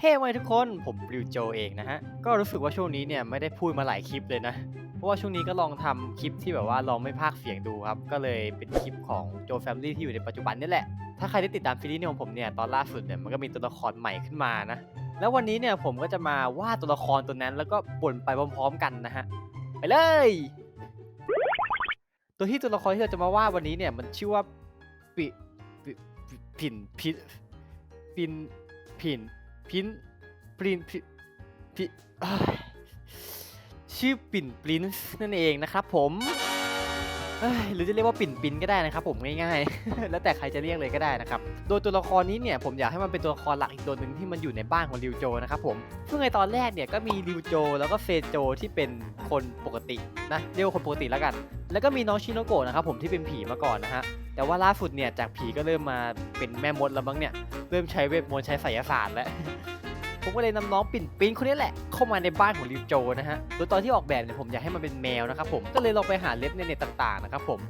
เฮ้ไว้ทุกคน ผมริวโจเองนะฮะ ก็รู้สึกว่าช่วงนี้เนี่ยไม่ได้พูดมาหลายคลิปเลยนะ เพราะว่าช่วงนี้ก็ลองทำคลิปที่แบบว่าลองไม่พากเสียงดูครับ ก็เลยเป็นคลิปของโจแฟมลี่ที่อยู่ในปัจจุบันนี่แหละ ถ้าใครได้ติดตามซีรีส์ของผมเนี่ยตอนล่าสุดเนี่ยมันก็มีตัวละครใหม่ขึ้นมานะ แล้ววันนี้เนี่ยผมก็จะมาวาดตัวละครตัวนั้นแล้วก็บ่นไปพร้อม ๆ กันนะฮะ ไปเลย ตัวที่ตัวละครที่เราจะมาวาดวันนี้เนี่ยมันชื่อว่าปิปิปิผินพินปินผิน พินปรินพิพิชื่อปิ่นปรินซ์นั่นเองนะครับผมหรือจะเรียกว่าปิ่นปินก็ได้นะครับผมง่ายๆ แล้วแต่ใครจะเรียกเลยก็ได้นะครับ โดยตัวละครนี้เนี่ยผมอยากให้มันเป็นตัวละครหลักอีกตัวหนึ่งที่มันอยู่ในบ้านของริวโจนะครับผมซึ่งในตอนแรกเนี่ยก็มีริวโจ แล้วก็เฟโจที่เป็นคนปกตินะเรียกว่าคนปกติแล้วกัน แล้วก็มีน้องชิโนโกะนะครับผมที่เป็นผีมาก่อนนะฮะแต่ว่าล่าสุดเนี่ยจากผีก็เริ่มมาเป็นแม่มดแล้วมั้งเนี่ย เริ่มใช้เวทมนต์ใช้ไสยศาสตร์แล้ว ผมก็เลยนำน้องปิ่นปินคนนี้แหละ เข้ามาในบ้านของริวโจนะฮะ โดยตอนที่ออกแบบเนี่ยผมอยากให้มันเป็นแมวนะครับผม ก็เลยลองไปหาเล็บในเน็ตต่างๆนะครับผม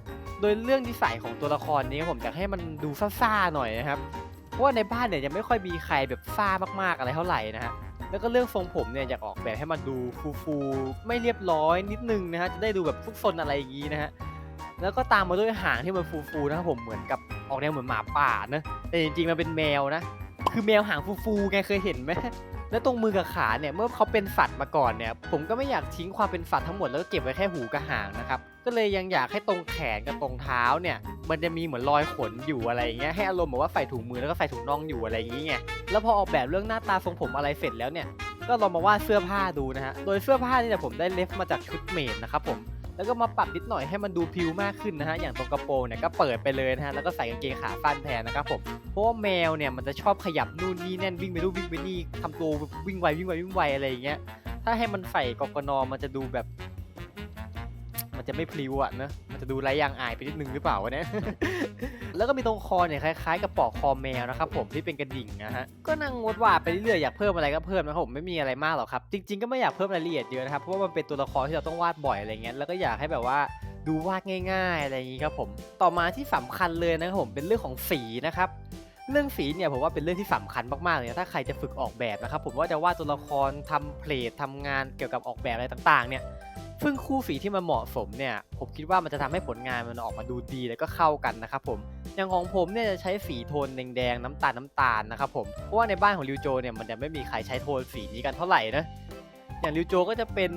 โดยเรื่องนิสัยของตัวละครนี้ผมอยากให้มันดูซ่าๆหน่อยนะครับ เพราะว่าในบ้านเนี่ยยังไม่ค่อยมีใครแบบซ่ามากๆอะไรเท่าไหร่นะฮะแล้วก็เรื่องทรงผมเนี่ยอยากออกแบบให้มันดูฟูๆไม่เรียบร้อยนิดนึงนะฮะจะได้ดูแบบฟุกซนอะไรอย่างงี้นะฮะแล้วก็ตามมาด้วยหางที่มันฟูๆนะครับผมเหมือนกับ ออกแนวเหมือนหมาป่านะแต่จริงๆมันเป็นแมวนะ คือแมวหางฟูๆไงเคยเห็นไหมแล้วตรงมือกับขาเนี่ยเมื่อเขาเป็นสัตว์มาก่อนเนี่ย ผมก็ไม่อยากทิ้งความเป็นสัตว์ทั้งหมดแล้วก็เก็บไว้แค่หูกับหางนะครับก็เลยยังอยากให้ตรงแขนกับตรงเท้าเนี่ย มันจะมีเหมือนรอยขนอยู่อะไรอย่างเงี้ยให้อารมณ์แบบว่าใส่ถุงมือแล้วก็ใส่ถุงน่องอยู่อะไรอย่างเงี้ยแล้วพอออกแบบเรื่องหน้าตาทรงผมอะไรเสร็จแล้วเนี่ยก็ลองมาวาดเสื้อผ้าดูนะฮะโดยเสื้อผ้านี่เนี่ยผมได้เลฟมาจากชุดเมดนะครับผม แล้วก็มาปรับนิดหน่อยให้มันดูพิวมากขึ้นนะฮะอย่างตรงกระโปรงเนี่ยก็เปิดไปเลยนะฮะแล้วก็ใส่กางเกงขาสั้นแทนนะครับผมเพราะว่าแมวเนี่ยมันจะชอบขยับนู่นนี่แน่นวิ่งไปนู่นวิ่งไปนี่ทำตัววิ่งไววิ่งไววิ่งไวอะไรอย่างเงี้ยถ้าให้มันใส่กกนมันจะดูแบบ มันจะไม่พลิ้วอะเนอะมันจะดูไร้ยางอายไปนิดนึงหรือเปล่าวะเนี่ย แล้วก็มีตรงคอเนี่ยคล้ายๆกับปลอกคอแมวนะครับผมที่เป็นกระดิ่งนะฮะก็นั่งงดว่าดไปเรื่อยๆอยากเพิ่มอะไรก็เพิ่มนะครับผมไม่มีอะไรมากหรอกครับจริง ๆก็ไม่อยากเพิ่มรายละเอียดเยอะนะครับเพราะว่ามันเป็นตัวละครที่เราต้องวาดบ่อยอะไรเงี้ยแล้วก็อยากให้แบบว่าดูวาดง่ายๆอะไรอย่างนี้ครับผมต่อมาที่สำคัญเลยนะครับผมเป็นเรื่องของสีนะครับเรื่องสีเนี่ยผมว่าเป็นเรื่องที่สำคัญมากๆเลยถ้าใครจะฝึกออกแบบนะครับผมว่าจะวาดตัวละครทำเพลททำงานเกี่ยวกับออกแบบอะไรต่างๆ เนี่ยซึ่งคู่สีที่มันเหมาะสมเนี่ยผมคิดว่ามันจะทำให้ผลงานมันออกมาดูดีแล้วก็เข้ากันนะครับผม อย่างของผมเนี่ยจะใช้สีโทนแดงๆน้ำตาลน้ำตาลนะครับผมเพราะว่าในบ้านของริวโจเนี่ยมันจะไม่มีใครใช้โทนสีนี้กันเท่าไหร่นะอย่างริวโจก็จะเป็น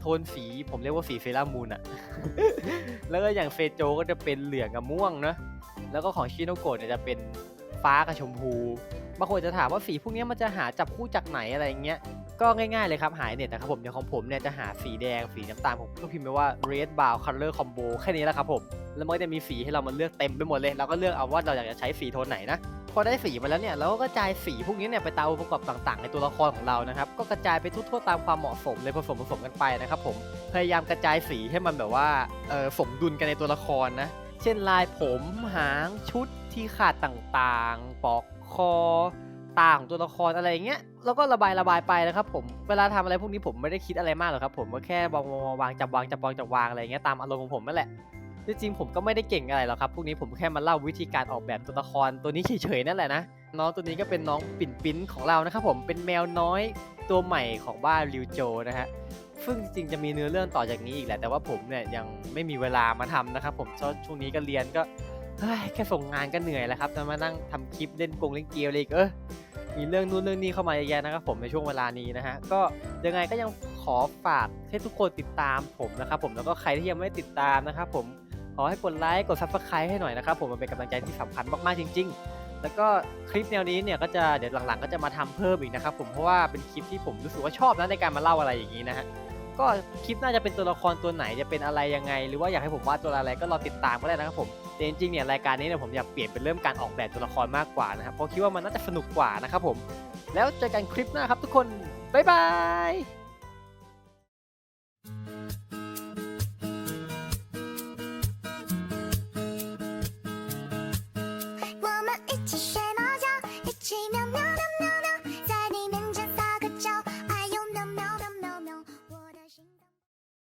โทนสีผมเรียกว่าสีเซรามูนอะแล้วก็อย่างเฟโจก็จะเป็นเหลืองกับม่วงนะแล้วก็ของชิโนโกะเนี่ยจะเป็นฟ้ากับชมพู บางคนจะถามว่าสีพวกนี้มันจะหาจับคู่จากไหนอะไรอย่างเงี้ยก็ง่ายๆเลยครับหายเน็ตนะครับผมอย่างของผมเนี่ยจะหาสีแดงสีน้ำตาลผมก็พิมพ์ไปว่า red brown color combo แค่นี้แหละครับผม แล้วมันก็จะมีสีให้เรามาเลือกเต็มไปหมดเลยเราก็เลือกเอาว่าเราอยากจะใช้สีโทนไหนนะพอได้สีมาแล้วเนี่ยเราก็กระจายสีพวกนี้เนี่ยไปตามองค์ประกอบต่างๆ ในตัวละครของเรานะครับก็กระจายไปทั่วๆตามความเหมาะสมเลยผสมผสมกันไปนะครับผมพยายามกระจายสีให้มันแบบว่าเออสมดุลกันในตัวละครนะเช่นลายผมหางชุดที่ขาดต่างๆ ปอก คอตาของตัวละครอะไรอย่างเงี้ยแล้วก็ระบายระบายไปนะครับผมเวลาทำอะไรพวกนี้ผมไม่ได้คิดอะไรมากหรอกครับผมก็แค่วางวางวางจับวางจับวางจับวางอะไรอย่างเงี้ยตามอารมณ์ของผมนั่นแหละจริงๆผมก็ไม่ได้เก่งอะไรหรอกครับพวกนี้ผมแค่มาเล่าวิธีการออกแบบตัวละครตัวนี้เฉยๆนั่นแหละนะน้องตัวนี้ก็เป็นน้องปิ่นปิ้นของเรานะครับผมเป็นแมวน้อยตัวใหม่ของบ้านริวโจนะฮะซึ่งจริงจะมีเนื้อเรื่องต่อจากนี้อีกแหละแต่ว่าผมเนี่ยยังไม่มีเวลามาทำนะครับผมช่วงนี้ก็เรียนก็ เฮ้ยแค่ส่งงานก็เหนื่อยแล้วครับจะมานั่งทำคลิปเล่นกงเล่นเกมอะไรอีกเออมีเรื่องนู้นเรื่องนี้เข้ามาเยอะแยะนะครับผมในช่วงเวลานี้นะฮะก็ยังไงก็ยังขอฝากให้ทุกคนติดตามผมนะครับผมแล้วก็ใครที่ยังไม่ติดตามนะครับผมขอให้กดไลค์กดซับสไครต์ให้หน่อยนะครับผมมันเป็นกำลังใจที่สำคัญมากๆจริง ๆ แล้วก็คลิปแนวนี้เนี่ยก็จะเดี๋ยวหลังๆ ก็จะมาทำเพิ่มอีกนะครับผมเพราะว่าเป็นคลิปที่ผมรู้สึกว่าชอบนะในการมาเล่าอะไรอย่างนี้นะฮะ ก็คลิปน่าจะเป็นตัวละครตัวไหนจะเป็นอะไรยังไง หรือว่าอยากให้ผมวาดตัวอะไรก็รอติดตามก็ได้นะครับผมแต่จริงๆเนี่ยรายการนี้เนี่ยผมอยากเปลี่ยนเป็นเริ่มการออกแบบตัวละครมากกว่านะครับเพราะคิดว่ามันน่าจะสนุกกว่านะครับผมแล้วเจอกันคลิปหน้าครับทุกคนบ๊ายบาย